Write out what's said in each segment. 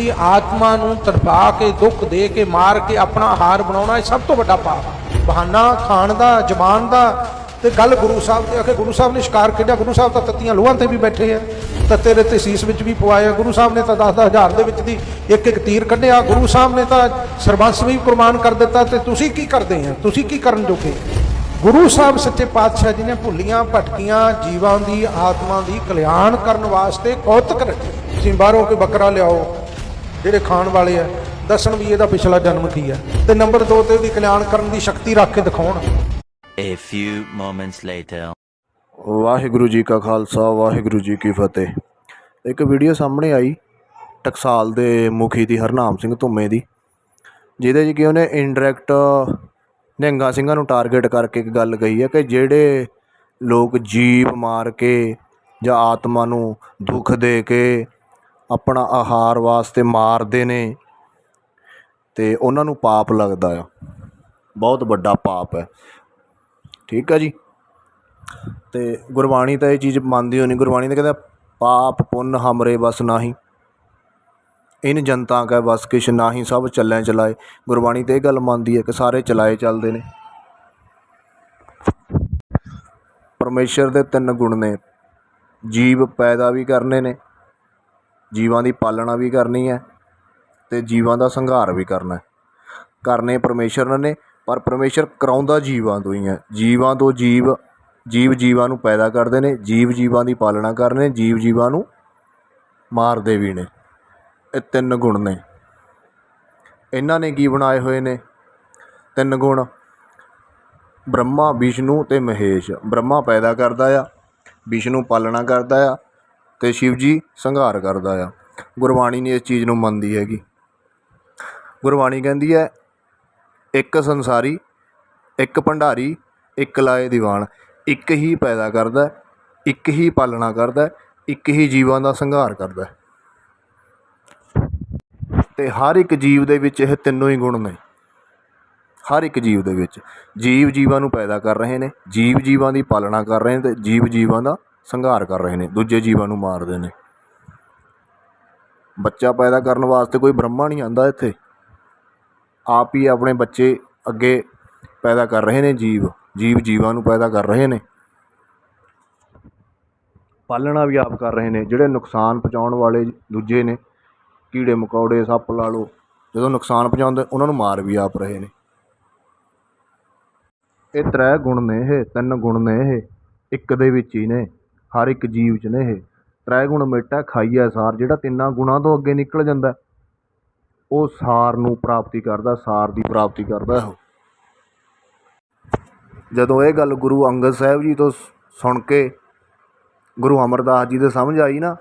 ਦੀ ਆਤਮਾ ਨੂੰ ਤੜਪਾ ਕੇ, ਦੁੱਖ ਦੇ ਕੇ, ਮਾਰ ਕੇ ਆਪਣਾ ਹਾਰ ਬਣਾਉਣਾ ਇਹ ਸਭ ਤੋਂ ਵੱਡਾ ਪਾਪ ਬਹਾਨਾ ਖਾਣ ਦਾ ਜ਼ਬਾਨ ਦਾ ਤੇ ਗੱਲ ਗੁਰੂ ਸਾਹਿਬ ਤੇ ਆਖੇ ਗੁਰੂ ਸਾਹਿਬ ਨੇ ਸ਼ਿਕਾਰ ਖੇਡਿਆ ਗੁਰੂ ਸਾਹਿਬ ਤਾਂ ਤੱਤੀਆਂ ਲੋਹਾਂ ਤੇ ਵੀ ਬੈਠੇ ਆ। ਤੱਤੇ ਦੇ ਤਸੀਸ ਵਿੱਚ ਵੀ ਪਵਾਇਆ ਗੁਰੂ ਸਾਹਿਬ ਨੇ ਤਾਂ 10 ਹਜ਼ਾਰ ਦੇ ਵਿੱਚ ਦੀ ਇੱਕ ਇੱਕ ਤੀਰ ਕੱਢਿਆ। ਗੁਰੂ ਸਾਹਿਬ ਨੇ ਤਾਂ ਸਰਬੰਸ ਵੀ ਕੁਰਬਾਨ ਕਰ ਦਿੱਤਾ ਤੇ ਤੁਸੀਂ ਕੀ ਕਰਦੇ ਆ? ਤੁਸੀਂ ਕੀ ਕਰਨ ਜੋਗੇ? ਗੁਰੂ ਸਾਹਿਬ ਸੱਚੇ ਪਾਤਸ਼ਾਹ ਜੀ ਨੇ ਭੁੱਲੀਆਂ, ਭਟਕੀਆਂ ਜੀਵਾਂ ਦੀ, ਆਤਮਾ ਦੀ ਕਲਿਆਣ ਕਰਨ ਵਾਸਤੇ ਕੌਤਕ ਰੱਖੇ। ਤੁਸੀਂ ਬਾਹਰੋਂ ਕੋਈ ਬੱਕਰਾ ਲਿਆਓ ਜਿਹੜੇ ਖਾਣ ਵਾਲੇ ਆ ਦੱਸਣ ਵੀ ਇਹਦਾ ਪਿਛਲਾ ਜਨਮ ਕੀ ਹੈ ਤੇ ਨੰਬਰ 2 ਤੇ ਉਹਦੀ ਕਲਿਆਣ ਕਰਨ ਦੀ ਸ਼ਕਤੀ ਰੱਖ ਕੇ ਦਿਖਾਉਣ। A few moments later. Waheguru ji ਕਾ ਖਾਲਸਾ ਵਾਹਿਗੁਰੂ ਜੀ ਕੀ ਫਤਿਹ। ਇੱਕ ਵੀਡੀਓ ਸਾਹਮਣੇ ਆਈ ਟਕਸਾਲ ਦੇ ਮੁਖੀ ਦੀ ਹਰਨਾਮ ਸਿੰਘ ਧੁੰਮੇ ਦੀ। ਜਿਹਦੇ 'ਚ ਕਿ ਉਹਨੇ ਇਨਡਾਇਰੈਕਟ ਨਿਹੰਗਾ ਸਿੰਘਾਂ ਨੂੰ ਟਾਰਗੇਟ ਕਰਕੇ ਇੱਕ ਗੱਲ ਕਹੀ ਹੈ ਕਿ ਜਿਹੜੇ ਲੋਕ ਜੀਵ ਮਾਰ ਕੇ ਜਾਂ ਆਤਮਾ ਨੂੰ ਦੁੱਖ ਦੇ ਕੇ ਆਪਣਾ ਆਹਾਰ ਵਾਸਤੇ ਮਾਰਦੇ ਨੇ ਅਤੇ ਉਹਨਾਂ ਨੂੰ ਪਾਪ ਲੱਗਦਾ ਆ। ਬਹੁਤ ਵੱਡਾ ਪਾਪ ਹੈ। ਠੀਕ ਹੈ ਜੀ? ਅਤੇ ਗੁਰਬਾਣੀ ਤਾਂ ਇਹ ਚੀਜ਼ ਮੰਨਦੀ ਹੋਣੀ ਗੁਰਬਾਣੀ ਤਾਂ ਕਹਿੰਦਾ, ਪਾਪ ਪੁੰਨ ਹਮਰੇ ਬਸ ਨਾਹੀ। ਇਨ ਜਨਤਾ ਕੈ ਬਸ ਕਿਛ ਨਾਹੀ, ਸਭ ਚੱਲੇ ਚਲਾਏ। ਗੁਰਬਾਣੀ ਤੇ ਇਹ ਗੱਲ ਮੰਨਦੀ ਹੈ ਕਿ ਸਾਰੇ ਚਲਾਏ ਚੱਲਦੇ ਨੇ। ਪਰਮੇਸ਼ਰ ਦੇ ਤਿੰਨ ਗੁਣ ਨੇ। ਜੀਵ ਪੈਦਾ ਵੀ ਕਰਨੇ ਨੇ। ਜੀਵਾਂ ਦੀ ਪਾਲਣਾ ਵੀ ਕਰਨੀ ਹੈ ਅਤੇ ਜੀਵਾਂ ਦਾ ਸੰਘਾਰ ਵੀ ਕਰਨਾ ਕਰਨੇ ਪਰਮੇਸ਼ਰ ਨੇ ਪਰ ਪਰਮੇਸ਼ਰ ਕਰਾਉਂਦਾ ਜੀਵਾਂ ਤੋਂ ਹੀ ਹੈ। ਜੀਵਾਂ ਤੋਂ ਜੀਵ ਜੀਵ ਜੀਵਾਂ ਨੂੰ ਪੈਦਾ ਕਰਦੇ ਨੇ, ਜੀਵ ਜੀਵਾਂ ਦੀ ਪਾਲਣਾ ਕਰਨੇ ਜੀਵ ਜੀਵਾਂ ਨੂੰ ਮਾਰਦੇ ਵੀ ਨੇ। ਇਹ ਤਿੰਨ ਗੁਣ ਨੇ। ਇਹਨਾਂ ਨੇ ਕੀ ਬਣਾਏ ਹੋਏ ਨੇ? ਤਿੰਨ ਗੁਣ। ਬ੍ਰਹਮਾ, ਵਿਸ਼ਨੂੰ ਤੇ ਮਹੇਸ਼। ਬ੍ਰਹਮਾ ਪੈਦਾ ਕਰਦਾ ਆ, ਵਿਸ਼ਨੂੰ ਪਾਲਣਾ ਕਰਦਾ ਆ ਅਤੇ ਸ਼ਿਵ ਜੀ ਸੰਘਾਰ ਕਰਦਾ ਆ। ਗੁਰਬਾਣੀ ਨੇ ਇਸ ਚੀਜ਼ ਨੂੰ ਮੰਨਦੀ ਹੈਗੀ। ਗੁਰਬਾਣੀ ਕਹਿੰਦੀ ਹੈ, ਇੱਕ ਸੰਸਾਰੀ, ਇੱਕ ਭੰਡਾਰੀ, ਇੱਕ ਲਾਏ ਦੀਵਾਨ, ਇੱਕ ਹੀ ਪੈਦਾ ਕਰਦਾ, ਇੱਕ ਹੀ ਪਾਲਣਾ ਕਰਦਾ, ਇੱਕ ਹੀ ਜੀਵਾਂ ਦਾ ਸੰਘਾਰ ਕਰਦਾ। ਹੈ। ਤੇ ਹਰ ਇੱਕ ਜੀਵ ਦੇ ਵਿੱਚ ਇਹ ਤਿੰਨੋਂ ਹੀ ਗੁਣ ਨੇ। ਹਰ ਇੱਕ ਜੀਵ ਦੇ ਵਿੱਚ ਜੀਵ ਜੀਵਾਂ ਨੂੰ ਪੈਦਾ ਕਰ ਰਹੇ ਨੇ, ਜੀਵ ਜੀਵਾਂ ਦੀ ਪਾਲਣਾ ਕਰ ਰਹੇ ਨੇ ਤੇ ਜੀਵ ਜੀਵਾਂ ਦਾ ਸੰਘਾਰ ਕਰ ਰਹੇ ਨੇ, ਦੂਜੇ ਜੀਵਾਂ ਨੂੰ ਮਾਰਦੇ ਨੇ। ਬੱਚਾ ਪੈਦਾ ਕਰਨ ਵਾਸਤੇ ਕੋਈ ਬ੍ਰਹਮਾ ਨਹੀਂ ਆਂਦਾ ਇੱਥੇ। ਆਪ ਹੀ ਆਪਣੇ ਬੱਚੇ ਅੱਗੇ ਪੈਦਾ ਕਰ ਰਹੇ ਨੇ ਜੀਵ ਜੀਵ ਜੀਵਾਂ ਨੂੰ ਪੈਦਾ ਕਰ ਰਹੇ ਨੇ। ਪਾਲਣਾ ਵੀ ਆਪ ਕਰ ਰਹੇ ਨੇ, ਜਿਹੜੇ ਨੁਕਸਾਨ ਪਹੁੰਚਾਉਣ ਵਾਲੇ ਦੂਜੇ ਨੇ, ਕੀੜੇ ਮਕੌੜੇ, ਸੱਪ ਲਾ ਲਓ, ਜਦੋਂ ਨੁਕਸਾਨ ਪਹੁੰਚਾਉਂਦੇ, ਉਹਨਾਂ ਨੂੰ ਮਾਰ ਵੀ ਆਪ ਰਹੇ ਨੇ। ਇਹ ਤ੍ਰੈ ਗੁਣ ਨੇ ਇਹ, ਤਿੰਨ ਗੁਣ ਨੇ ਇਹ, ਇੱਕ ਦੇ ਵਿੱਚ ਹੀ ਨੇ। ਹਰ ਇੱਕ ਜੀਵ 'ਚ ਨੇ ਇਹ। ਤ੍ਰੈ ਗੁਣ ਮੇਟਾ ਖਾਈਐ ਸਾਰ, ਜਿਹੜਾ ਤਿੰਨਾਂ ਗੁਣਾਂ ਤੋਂ ਅੱਗੇ ਨਿਕਲ ਜਾਂਦਾ ਉਹ ਸਾਰ ਨੂੰ ਪ੍ਰਾਪਤੀ ਕਰਦਾ, ਸਾਰ ਦੀ ਪ੍ਰਾਪਤੀ ਕਰਦਾ ਉਹ। ਜਦੋਂ ਇਹ ਗੱਲ ਗੁਰੂ ਅੰਗਦ ਸਾਹਿਬ ਜੀ ਤੋਂ ਸੁਣ ਕੇ ਗੁਰੂ ਅਮਰਦਾਸ ਜੀ ਦੇ ਸਮਝ ਆਈ ਨਾ,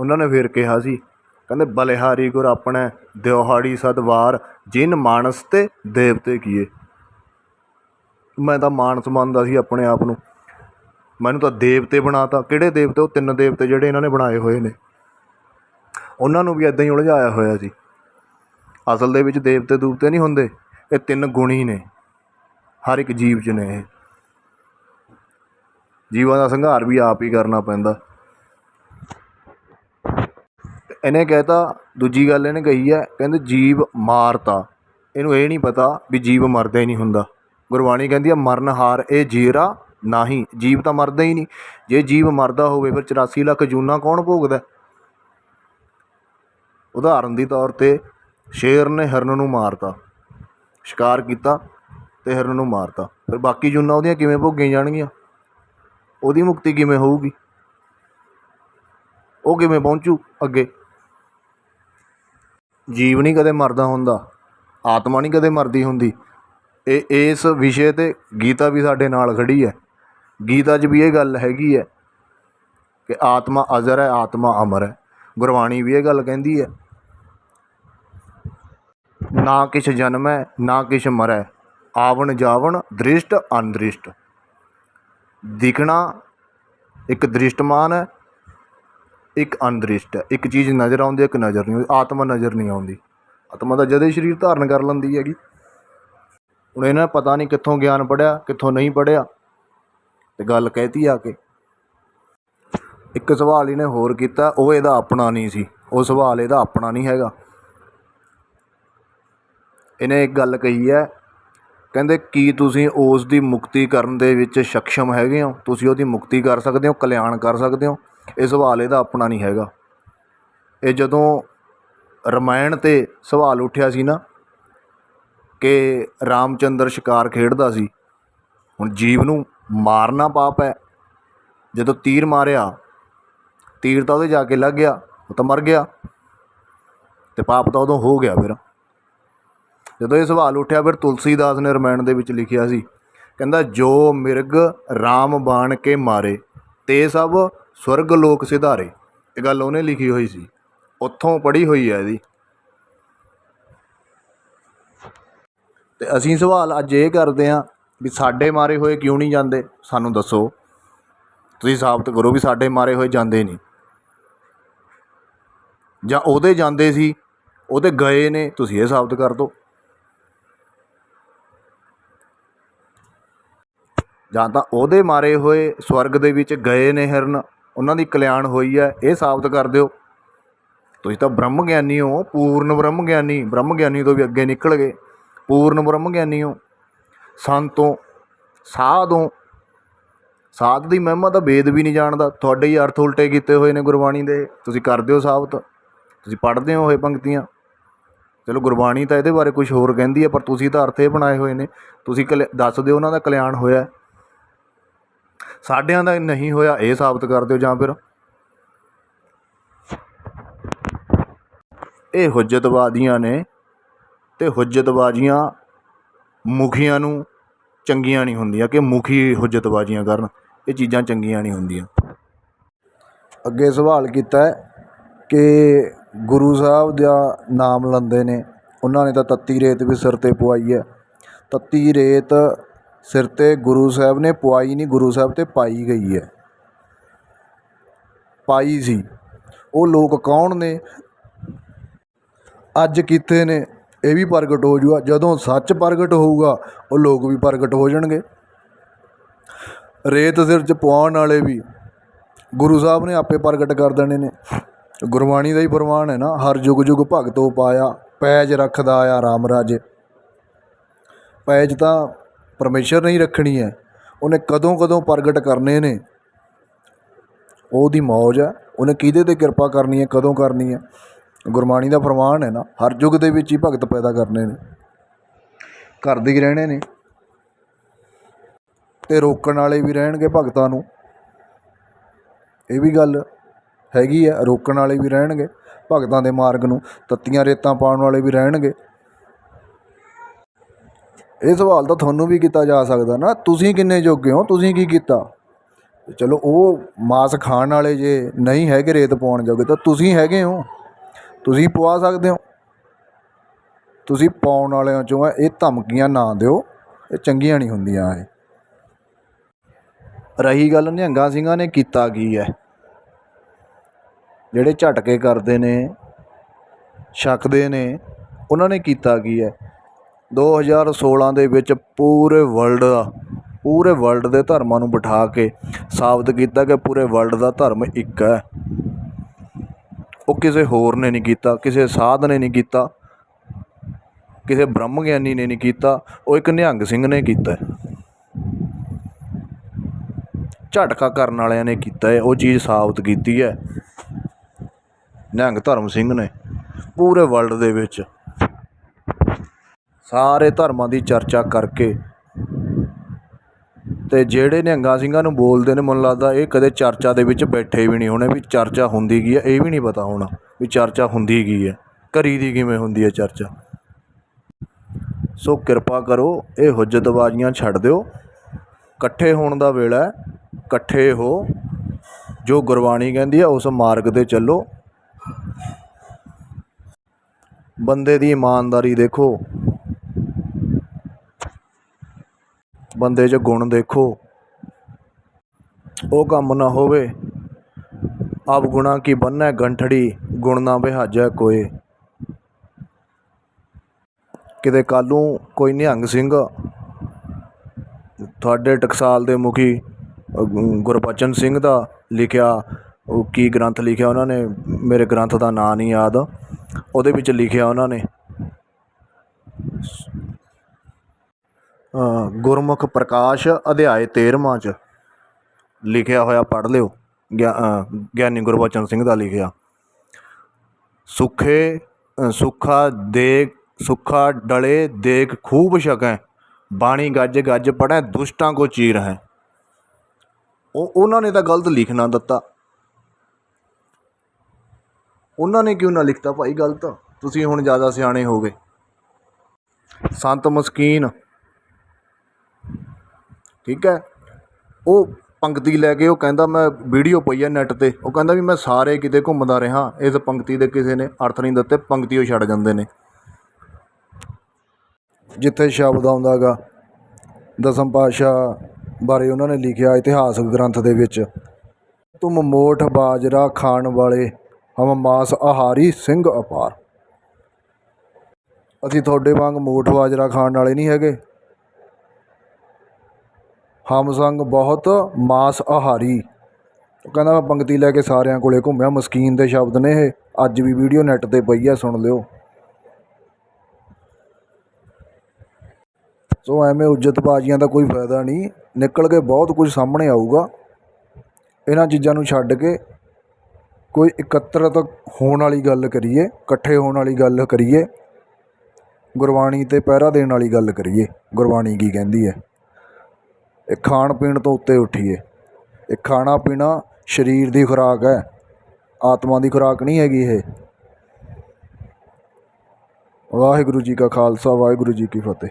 ਉਹਨਾਂ ਨੇ ਫਿਰ ਕਿਹਾ ਸੀ, ਕਹਿੰਦੇ, ਬਲਿਹਾਰੀ ਗੁਰ ਆਪਣੇ ਦਿਹਾੜੀ ਸਦਵਾਰ ਜਿਨ ਮਾਨਸ ਤੇ ਦੇਵਤੇ ਕੀਏ। ਮੈਂ ਤਾਂ ਮਾਨਸ ਮੰਨਦਾ ਸੀ ਆਪਣੇ ਆਪ ਨੂੰ। ਮੈਨੂੰ ਤਾਂ ਦੇਵਤੇ ਬਣਾਤਾ। ਕਿਹੜੇ ਦੇਵਤੇ? ਉਹ ਤਿੰਨ ਦੇਵਤੇ ਜਿਹੜੇ ਇਹਨਾਂ ਨੇ ਬਣਾਏ ਹੋਏ ਨੇ। ਉਹਨਾਂ ਨੂੰ ਵੀ ਇਦਾਂ ਹੀ ਉਲਝਾਇਆ ਹੋਇਆ ਸੀ। ਅਸਲ ਦੇ ਵਿੱਚ ਦੇਵਤੇ ਦੂਵਤੇ ਨਹੀਂ ਹੁੰਦੇ। ਇਹ ਤਿੰਨ ਗੁਣੀ ਨੇ। ਹਰ ਇੱਕ ਜੀਵ 'ਚ ਨੇ ਇਹ। ਜੀਵਾਂ ਦਾ ਸੰਘਾਰ ਵੀ ਆਪ ਹੀ ਕਰਨਾ ਪੈਂਦਾ। ਤੇ ਇਹਨੇ ਕਹਿਤਾ, ਦੂਜੀ ਗੱਲ ਇਹਨੇ ਕਹੀ ਹੈ, ਕਹਿੰਦੇ ਜੀਵ ਮਾਰਤਾ। ਇਹਨੂੰ ਇਹ ਨਹੀਂ ਪਤਾ ਵੀ ਜੀਵ ਮਰਦਾ ਹੀ ਨਹੀਂ ਹੁੰਦਾ। ਗੁਰਬਾਣੀ ਕਹਿੰਦੀ ਹੈ, ਮਰਨ ਹਾਰ ਇਹ ਜੀਰਾ ਨਾ ਹੀ ਜੀਵ ਤਾਂ ਮਰਦਾ ਹੀ ਨਹੀਂ। ਜੇ ਜੀਵ ਮਰਦਾ ਹੋਵੇ ਫਿਰ 84 ਲੱਖ ਜੂਨਾ ਕੌਣ ਭੋਗਦਾ? ਉਦਾਹਰਨ ਦੀ ਤੌਰ ਤੇ ਸ਼ੇਰ ਨੇ ਹਿਰਨ ਨੂੰ ਮਾਰਤਾ, ਸ਼ਿਕਾਰ ਕੀਤਾ ਤੇ ਹਿਰਨ ਨੂੰ ਮਾਰਤਾ। ਫਿਰ ਬਾਕੀ ਜੂਨਾਂ ਉਹਦੀਆਂ ਕਿਵੇਂ ਭੋਗੀਆਂ ਜਾਣਗੀਆਂ? ਉਹਦੀ ਮੁਕਤੀ ਕਿਵੇਂ ਹੋਊਗੀ? ਉਹ ਕਿਵੇਂ ਪਹੁੰਚੂ ਅੱਗੇ? ਜੀਵ ਨਹੀਂ ਕਦੇ ਮਰਦਾ ਹੁੰਦਾ, ਆਤਮਾ ਨਹੀਂ ਕਦੇ ਮਰਦੀ ਹੁੰਦੀ। ਇਹ ਇਸ ਵਿਸ਼ੇ ਤੇ ਗੀਤਾ ਵੀ ਸਾਡੇ ਨਾਲ ਖੜੀ ਹੈ। ਗੀਤਾ 'ਚ ਵੀ ਇਹ ਗੱਲ ਹੈਗੀ ਹੈ ਕਿ ਆਤਮਾ ਅਜ਼ਰ ਹੈ, ਆਤਮਾ ਅਮਰ ਹੈ। ਗੁਰਬਾਣੀ ਵੀ ਇਹ ਗੱਲ ਕਹਿੰਦੀ ਹੈ। ਨਾ ਕਿਛ ਹੈ, ਨਾ ਕਿਛ ਮਰੈ। ਆਵਣ ਜਾਵਣ, ਦ੍ਰਿਸ਼ਟ ਅਨਦ੍ਰਿਸ਼ਟ ਦਿਖਣਾ ਇੱਕ ਦ੍ਰਿਸ਼ਟਮਾਨ ਹੈ, ਇੱਕ ਅਨਦ੍ਰਿਸ਼ਟ ਹੈ। ਇੱਕ ਚੀਜ਼ ਨਜ਼ਰ ਆਉਂਦੀ ਹੈ ਇੱਕ ਨਜ਼ਰ ਨਹੀਂ ਆਉਂਦੀ। ਆਤਮਾ ਨਜ਼ਰ ਨਹੀਂ ਆਉਂਦੀ। ਆਤਮਾ ਤਾਂ ਜਦੇ ਸਰੀਰ ਧਾਰਨ ਕਰ ਲੈਂਦੀ ਹੈਗੀ। ਹੁਣ ਇਹਨਾਂ ਪਤਾ ਨਹੀਂ ਕਿੱਥੋਂ ਗਿਆਨ ਪੜਿਆ ਕਿੱਥੋਂ ਨਹੀਂ ਪੜਿਆ ਤੇ ਗੱਲ ਕਹਿਤੀ ਆ ਕੇ। ਇੱਕ ਸਵਾਲ ਇਹਨੇ ਹੋਰ ਕੀਤਾ, ਉਹ ਇਹਦਾ ਆਪਣਾ ਨਹੀਂ ਸੀ। ਉਹ ਸਵਾਲ ਇਹਦਾ ਆਪਣਾ ਨਹੀਂ ਹੈਗਾ। ਇਹਨੇ ਇੱਕ ਗੱਲ ਕਹੀ ਹੈ, ਕਹਿੰਦੇ ਕੀ ਤੁਸੀਂ ਉਸ ਦੀ ਮੁਕਤੀ ਕਰਨ ਦੇ ਵਿੱਚ ਸક્ષਮ ਹੈਗੇ ਹੋ? ਤੁਸੀਂ ਉਹਦੀ ਮੁਕਤੀ ਕਰ ਸਕਦੇ ਹੋ, ਕਲਿਆਣ ਕਰ ਸਕਦੇ ਹੋ। ਇਹ ਸਵਾਲ ਇਹਦਾ ਆਪਣਾ ਨਹੀਂ ਹੈਗਾ। ਇਹ ਜਦੋਂ ਰਮਾਇਣ ਤੇ ਸਵਾਲ ਉੱਠਿਆ ਸੀ ਨਾ, ਕਿ ਰਾਮਚੰਦਰ ਸ਼ਿਕਾਰ ਖੇਡਦਾ ਸੀ, ਹੁਣ ਜੀਵ ਨੂੰ ਮਾਰਨਾ ਪਾਪ ਹੈ। ਜਦੋਂ ਤੀਰ ਮਾਰਿਆ, ਤੀਰ ਤਾਂ ਉਹਦੇ ਜਾ ਕੇ ਲੱਗ ਗਿਆ, ਉਹ ਤਾਂ ਮਰ ਗਿਆ ਤੇ ਪਾਪ ਤਾਂ ਉਦੋਂ ਹੋ ਗਿਆ ਫਿਰ। ਜਦੋਂ ਇਹ ਸਵਾਲ ਉੱਠਿਆ ਫਿਰ ਤੁਲਸੀਦਾਸ ਨੇ ਰਮਾਇਣ ਦੇ ਵਿੱਚ ਲਿਖਿਆ ਸੀ, ਕਹਿੰਦਾ, ਜੋ ਮਿਰਗ ਰਾਮ ਬਾਣ ਕੇ ਮਾਰੇ, ਤੇ ਸਭ ਸਵਰਗ ਲੋਕ ਸਿਧਾਰੇ। ਇਹ ਗੱਲ ਉਹਨੇ ਲਿਖੀ ਹੋਈ ਸੀ। ਉੱਥੋਂ ਪੜ੍ਹੀ ਹੋਈ ਹੈ ਇਹਦੀ। ਤੇ ਅਸੀਂ ਸਵਾਲ ਅੱਜ ਇਹ ਕਰਦੇ ਹਾਂ ਵੀ ਸਾਡੇ ਮਾਰੇ ਹੋਏ ਕਿਉਂ ਨਹੀਂ ਜਾਂਦੇ? ਸਾਨੂੰ ਦੱਸੋ। ਤੁਸੀਂ ਸਾਬਤ ਕਰੋ ਵੀ ਸਾਡੇ ਮਾਰੇ ਹੋਏ ਜਾਂਦੇ ਨਹੀਂ। ਜਾਂ ਉਹਦੇ ਜਾਂਦੇ ਸੀ, ਉਹਦੇ ਗਏ ਨੇ, ਤੁਸੀਂ ਇਹ ਸਾਬਤ ਕਰ ਦਿਓ ਜਾਂ ਤਾਂ ਉਹਦੇ ਮਾਰੇ ਹੋਏ ਸਵਰਗ ਦੇ ਵਿੱਚ ਗਏ ਨੇ ਹਿਰਨ, ਉਹਨਾਂ ਦੀ ਕਲਿਆਣ ਹੋਈ ਹੈ, ਇਹ ਸਾਬਤ ਕਰ ਦਿਓ। ਤੁਸੀਂ ਤਾਂ ਬ੍ਰਹਮ ਗਿਆਨੀ ਹੋ, ਪੂਰਨ ਬ੍ਰਹਮ ਗਿਆਨੀ ਬ੍ਰਹਮ ਗਿਆਨੀ ਤੋਂ ਵੀ ਅੱਗੇ ਨਿਕਲ ਗਏ। ਪੂਰਨ ਬ੍ਰਹਮ ਗਿਆਨੀ ਹੋ। ਸੰਤੋਂ, ਸਾਧੋਂ। ਸਾਧ ਦੀ ਮਹਿਮਾ ਤਾਂ ਵੇਦ ਵੀ ਨਹੀਂ ਜਾਣਦਾ। ਤੁਹਾਡੇ ਹੀ ਅਰਥ ਉਲਟੇ ਕੀਤੇ ਹੋਏ ਨੇ ਗੁਰਬਾਣੀ ਦੇ। ਤੁਸੀਂ ਕਰਦੇ ਹੋ ਸਾਬਤ। ਤੁਸੀਂ ਪੜ੍ਹਦੇ ਹੋ ਇਹ ਪੰਕਤੀਆਂ। ਚਲੋ ਗੁਰਬਾਣੀ ਤਾਂ ਇਹਦੇ ਬਾਰੇ ਕੁਝ ਹੋਰ ਕਹਿੰਦੀ ਹੈ, ਪਰ ਤੁਸੀਂ ਤਾਂ ਅਰਥ ਇਹ ਬਣਾਏ ਹੋਏ ਨੇ। ਤੁਸੀਂ ਕਲ, ਦੱਸ ਦਿਓ ਉਹਨਾਂ ਦਾ ਕਲਿਆਣ ਹੋਇਆ ਸਾਡਿਆਂ ਦਾ ਨਹੀਂ ਹੋਇਆ, ਇਹ ਸਾਬਤ ਕਰ ਦਿਓ ਜਾਂ ਫਿਰ। ਇਹ ਹੁਜਤਬਾਜ਼ੀਆਂ ਨੇ ਤੇ ਹੁਜਤਬਾਜ਼ੀਆਂ ਮੁਖੀਆਂ ਨੂੰ ਚੰਗੀਆਂ ਨਹੀਂ ਹੁੰਦੀਆਂ ਕਿ ਮੁਖੀ ਹੁਜਤਬਾਜ਼ੀਆਂ ਕਰਨ, ਇਹ ਚੀਜ਼ਾਂ ਚੰਗੀਆਂ ਨਹੀਂ ਹੁੰਦੀਆਂ। ਅੱਗੇ ਸਵਾਲ ਕੀਤਾ ਹੈ ਕਿ ਗੁਰੂ ਸਾਹਿਬ ਦਾ ਨਾਮ ਲੈਂਦੇ ਨੇ, ਉਹਨਾਂ ਨੇ ਤਾਂ ਤੱਤੀ ਰੇਤ ਵੀ ਸਿਰ ਤੇ ਪਵਾਈ ਹੈ। ਤੱਤੀ ਰੇਤ ਸਿਰ ਤੇ ਗੁਰੂ ਸਾਹਿਬ ਨੇ ਪਵਾਈ ਨਹੀਂ, ਗੁਰੂ ਸਾਹਿਬ ਤੇ ਪਾਈ ਗਈ ਹੈ। ਪਾਈ ਸੀ। ਉਹ ਲੋਕ ਕੌਣ ਨੇ? ਅੱਜ ਕਿੱਥੇ ਨੇ? ਇਹ ਵੀ ਪ੍ਰਗਟ ਹੋ ਜੂਗਾ। ਜਦੋਂ ਸੱਚ ਪ੍ਰਗਟ ਹੋਊਗਾ, ਉਹ ਲੋਕ ਵੀ ਪ੍ਰਗਟ ਹੋ ਜਾਣਗੇ। ਰੇਤ ਸਿਰ 'ਚ ਪਵਾਉਣ ਵਾਲੇ ਵੀ ਗੁਰੂ ਸਾਹਿਬ ਨੇ ਆਪੇ ਪ੍ਰਗਟ ਕਰ ਦੇਣੇ ਨੇ। ਗੁਰਬਾਣੀ ਦਾ ਹੀ ਫਰਮਾਨ ਹੈ ਨਾ, ਹਰ ਜੁਗ ਯੁਗ ਭਗਤੋ ਪਾਇਆ, ਪੈਜ ਰੱਖਦਾ ਆ ਰਾਮ ਰਾਜੇ। ਪੈਜ ਤਾਂ ਪਰਮੇਸ਼ਰ ਨਹੀਂ ਰੱਖਣੀ ਹੈ। ਉਹਨੇ ਕਦੋਂ ਕਦੋਂ ਪ੍ਰਗਟ ਕਰਨੇ ਨੇ। ਉਹਦੀ ਮੌਜ ਹੈ। ਉਹਨੇ ਕਿਹਦੇ ਤੇ ਕਿਰਪਾ ਕਰਨੀ ਹੈ, ਕਦੋਂ ਕਰਨੀ ਹੈ? ਗੁਰਬਾਣੀ ਦਾ ਫਰਮਾਨ ਹੈ ਨਾ, ਹਰ ਯੁੱਗ ਦੇ ਵਿੱਚ ਹੀ ਭਗਤ ਪੈਦਾ ਕਰਨੇ ਨੇ। ਕਰਦੇ ਹੀ ਰਹਿਣੇ ਨੇ। ਤੇ ਰੋਕਣ ਵਾਲੇ ਵੀ ਰਹਿਣਗੇ ਭਗਤਾਂ ਨੂੰ। ਇਹ ਵੀ ਗੱਲ ਹੈਗੀ ਆ ਰੋਕਣ ਵਾਲੇ ਵੀ ਰਹਿਣਗੇ, ਭਗਤਾਂ ਦੇ ਮਾਰਗ ਨੂੰ, ਤੱਤੀਆਂ ਰੇਤਾਂ ਪਾਉਣ ਵਾਲੇ ਵੀ ਰਹਿਣਗੇ। ਇਹ ਸਵਾਲ ਤਾਂ ਤੁਹਾਨੂੰ ਵੀ ਕੀਤਾ ਜਾ ਸਕਦਾ ਨਾ, ਤੁਸੀਂ ਕਿੰਨੇ ਜੋਗੇ ਹੋ, ਤੁਸੀਂ ਕੀ ਕੀਤਾ? ਚਲੋ, ਉਹ ਮਾਸ ਖਾਣ ਵਾਲੇ ਜੇ ਨਹੀਂ ਹੈਗੇ ਰੇਤ ਪਾਉਣ ਜੋਗੇ, ਤਾਂ ਤੁਸੀਂ ਹੈਗੇ ਹੋ। ਤੁਸੀਂ ਪਵਾ ਸਕਦੇ ਹੋ। ਤੁਸੀਂ ਪਾਉਣ ਵਾਲਿਆਂ ਚੋਂ ਆ ਇਹ ਧਮਕੀਆਂ ਨਾ ਦਿਓ। ਇਹ ਚੰਗੀਆਂ ਨਹੀਂ ਹੁੰਦੀਆਂ ਇਹ। ਰਹੀ ਗੱਲ ਨਿਹੰਗਾਂ ਸਿੰਘਾਂ ਨੇ ਕੀਤਾ ਕੀ ਹੈ? ਜਿਹੜੇ ਝਟਕੇ ਕਰਦੇ ਨੇ, ਛਕਦੇ ਨੇ, ਉਹਨਾਂ ਨੇ ਕੀਤਾ ਕੀ ਹੈ? 2016 ਦੇ ਵਿੱਚ ਪੂਰੇ ਵਰਲਡ ਦਾ, ਪੂਰੇ ਵਰਲਡ ਦੇ ਧਰਮਾਂ ਨੂੰ ਬਿਠਾ ਕੇ ਸਾਬਤ ਕੀਤਾ ਕਿ ਪੂਰੇ ਵਰਲਡ ਦਾ ਧਰਮ ਇੱਕ ਹੈ। ਉਹ ਕਿਸੇ ਹੋਰ ਨੇ ਨਹੀਂ ਕੀਤਾ, ਕਿਸੇ ਸਾਧ ਨੇ ਨਹੀਂ ਕੀਤਾ, ਕਿਸੇ ਬ੍ਰਹਮ ਗਿਆਨੀ ਨੇ ਨਹੀਂ ਕੀਤਾ, ਉਹ ਇੱਕ ਨਿਹੰਗ ਸਿੰਘ ਨੇ ਕੀਤਾ ਝਟਕਾ ਕਰਨ ਵਾਲਿਆਂ ਨੇ ਕੀਤਾ ਹੈ, ਉਹ ਚੀਜ਼ ਸਾਬਤ ਕੀਤੀ ਹੈ। ਨਿਹੰਗ ਧਰਮ ਸਿੰਘ ਨੇ ਪੂਰੇ ਵਰਲਡ ਦੇ ਵਿੱਚ ਸਾਰੇ ਧਰਮਾਂ ਦੀ ਚਰਚਾ ਕਰਕੇ ਅਤੇ ਜਿਹੜੇ ਨਿਹੰਗਾਂ ਸਿੰਘਾਂ ਨੂੰ ਬੋਲਦੇ ਨੇ, ਮੈਨੂੰ ਲੱਗਦਾ ਇਹ ਕਦੇ ਚਰਚਾ ਦੇ ਵਿੱਚ ਬੈਠੇ ਵੀ ਨਹੀਂ ਹੋਣੇ ਵੀ ਚਰਚਾ ਹੁੰਦੀ ਕੀ ਹੈ, ਇਹ ਵੀ ਨਹੀਂ ਪਤਾ ਹੋਣਾ ਵੀ ਚਰਚਾ ਹੁੰਦੀ ਕੀ ਹੈ। ਕਰੀ ਦੀ ਕਿਵੇਂ ਹੁੰਦੀ ਹੈ ਚਰਚਾ? ਸੋ ਕਿਰਪਾ ਕਰੋ, ਇਹ ਹੁਜਤਬਾਜ਼ੀਆਂ ਛੱਡ ਦਿਓ। ਇਕੱਠੇ ਹੋਣ ਦਾ ਵੇਲਾ ਹੈ, ਇਕੱਠੇ ਹੋ। ਜੋ ਗੁਰਬਾਣੀ ਕਹਿੰਦੀ ਹੈ, ਉਸ ਮਾਰਗ ਤੇ ਚੱਲੋ। ਬੰਦੇ ਦੀ ਇਮਾਨਦਾਰੀ ਦੇਖੋ। ਬੰਦੇ 'ਚ ਗੁਣ ਦੇਖੋ। ਉਹ ਕੰਮ ਨਾ ਹੋਵੇ। ਆਪ ਗੁਣਾ ਕੀ ਬੰਨੈ ਗੰਠੜੀ, ਗੁਣ ਨਾ ਬਿਹਾਜੈ ਕੋਏ। ਕਿਤੇ ਕੱਲ੍ਹ ਕੋਈ ਨਿਹੰਗ ਸਿੰਘ, ਤੁਹਾਡੇ ਟਕਸਾਲ ਦੇ ਮੁਖੀ ਗੁਰਬਚਨ ਸਿੰਘ ਦਾ ਲਿਖਿਆ, ਉਹ ਕੀ ਗ੍ਰੰਥ ਲਿਖਿਆ ਉਹਨਾਂ ਨੇ? ਮੇਰੇ ਗ੍ਰੰਥ ਦਾ ਨਾਂ ਨਹੀਂ ਯਾਦ। ਉਹਦੇ ਵਿੱਚ ਲਿਖਿਆ ਉਹਨਾਂ ਨੇ। ਗੁਰਮੁਖ ਪ੍ਰਕਾਸ਼ ਅਧਿਆਇ 13ਵਾਂ ਚ ਲਿਖਿਆ ਹੋਇਆ ਪੜ੍ਹ ਲਿਓ। ਗਿਆ- ਗਿਆਨੀ ਗੁਰਬਚਨ ਸਿੰਘ ਦਾ ਲਿਖਿਆ। ਸੁਖੇ ਅ, ਸੁੱਖਾ ਦੇਖ ਸੁੱਖਾ ਡਲੇ ਦੇਖ ਖੂਬ ਛਕੈ ਬਾਣੀ ਗੱਜ ਗੱਜ ਪੜੈ ਦੁਸ਼ਟਾਂ ਕੋ ਚੀਰ ਹੈ। ਉਹ ਉਹਨਾਂ ਨੇ ਤਾਂ ਗਲਤ ਲਿਖਣਾ ਦਿੱਤਾ। ਉਹਨਾਂ ਨੇ ਕਿਉਂ ਨਾ ਲਿਖਤਾ ਭਾਈ ਗਲਤ? ਤੁਸੀਂ ਹੁਣ ਜ਼ਿਆਦਾ ਸਿਆਣੇ ਹੋ ਗਏ। ਸੰਤ ਮਸਕੀਨ ਠੀਕ ਹੈ? ਉਹ ਪੰਕਤੀ ਲੈ ਕੇ ਉਹ ਕਹਿੰਦਾ, ਮੈਂ ਵੀਡੀਓ ਪਈ ਹੈ ਨੈੱਟ ਤੇ। ਉਹ ਕਹਿੰਦਾ ਵੀ ਮੈਂ ਸਾਰੇ ਕਿਤੇ ਘੁੰਮਦਾ ਰਿਹਾ। ਇਸ ਪੰਕਤੀ ਦੇ ਕਿਸੇ ਨੇ ਅਰਥ ਨਹੀਂ ਦਿੱਤੇ, ਪੰਕਤੀ ਉਹ ਛੱਡ ਜਾਂਦੇ ਨੇ। ਜਿੱਥੇ ਸ਼ਬਦ ਆਉਂਦਾਗਾ ਦਸਮ ਪਾਤਸ਼ਾਹ ਬਾਰੇ ਉਹਨਾਂ ਨੇ ਲਿਖਿਆ ਇਤਿਹਾਸਕ ਗ੍ਰੰਥ ਦੇ ਵਿੱਚ। ਤੁਮ ਮੋਠ ਬਾਜਰਾ ਖਾਣ ਵਾਲੇ, ਹਮ ਮਾਸ ਆਹਾਰੀ ਸਿੰਘ ਅਪਾਰ। ਅਸੀਂ ਤੁਹਾਡੇ ਵਾਂਗ ਮੋਠ ਬਾਜਰਾ ਖਾਣ ਵਾਲੇ ਨਹੀਂ ਹੈਗੇ। ਹਮਸੰਗ ਬਹੁਤ ਮਾਸ ਆਹਾਰੀ। ਕਹਿੰਦਾ ਮੈਂ ਪੰਕਤੀ ਲੈ ਕੇ ਸਾਰਿਆਂ ਕੋਲੇ ਘੁੰਮਿਆ, ਮਸਕੀਨ ਦੇ ਸ਼ਬਦ ਨੇ ਇਹ। ਅੱਜ ਵੀ ਵੀਡੀਓ ਨੈਟ ਤੇ ਪਈ ਆ, ਸੁਣ ਲਿਓ। ਸੋ ਐਵੇਂ ਉੱਜਤਬਾਜ਼ੀਆਂ ਦਾ ਕੋਈ ਫਾਇਦਾ ਨਹੀਂ। ਨਿਕਲ ਕੇ ਬਹੁਤ ਕੁਝ ਸਾਹਮਣੇ ਆਊਗਾ। ਇਹਨਾਂ ਚੀਜ਼ਾਂ ਨੂੰ ਛੱਡ ਕੇ ਕੋਈ ਇਕੱਤਰਤ ਹੋਣ ਵਾਲੀ ਗੱਲ ਕਰੀਏ, ਇਕੱਠੇ ਹੋਣ ਵਾਲੀ ਗੱਲ ਕਰੀਏ, ਗੁਰਬਾਣੀ ਤੇ ਪਹਿਰਾ ਦੇਣ ਵਾਲੀ ਗੱਲ ਕਰੀਏ। ਗੁਰਬਾਣੀ ਕੀ ਕਹਿੰਦੀ ਹੈ? ਇਹ ਖਾਣ ਪੀਣ ਤੋਂ ਉੱਤੇ ਉੱਠੀਏ ਇਹ ਖਾਣਾ ਪੀਣਾ ਸਰੀਰ ਦੀ ਖੁਰਾਕ ਹੈ। ਆਤਮਾ ਦੀ ਖੁਰਾਕ ਨਹੀਂ ਹੈਗੀ ਇਹ। ਵਾਹਿਗੁਰੂ ਜੀ ਕਾ ਖਾਲਸਾ, ਵਾਹਿਗੁਰੂ ਜੀ ਕੀ ਫਤਿਹ।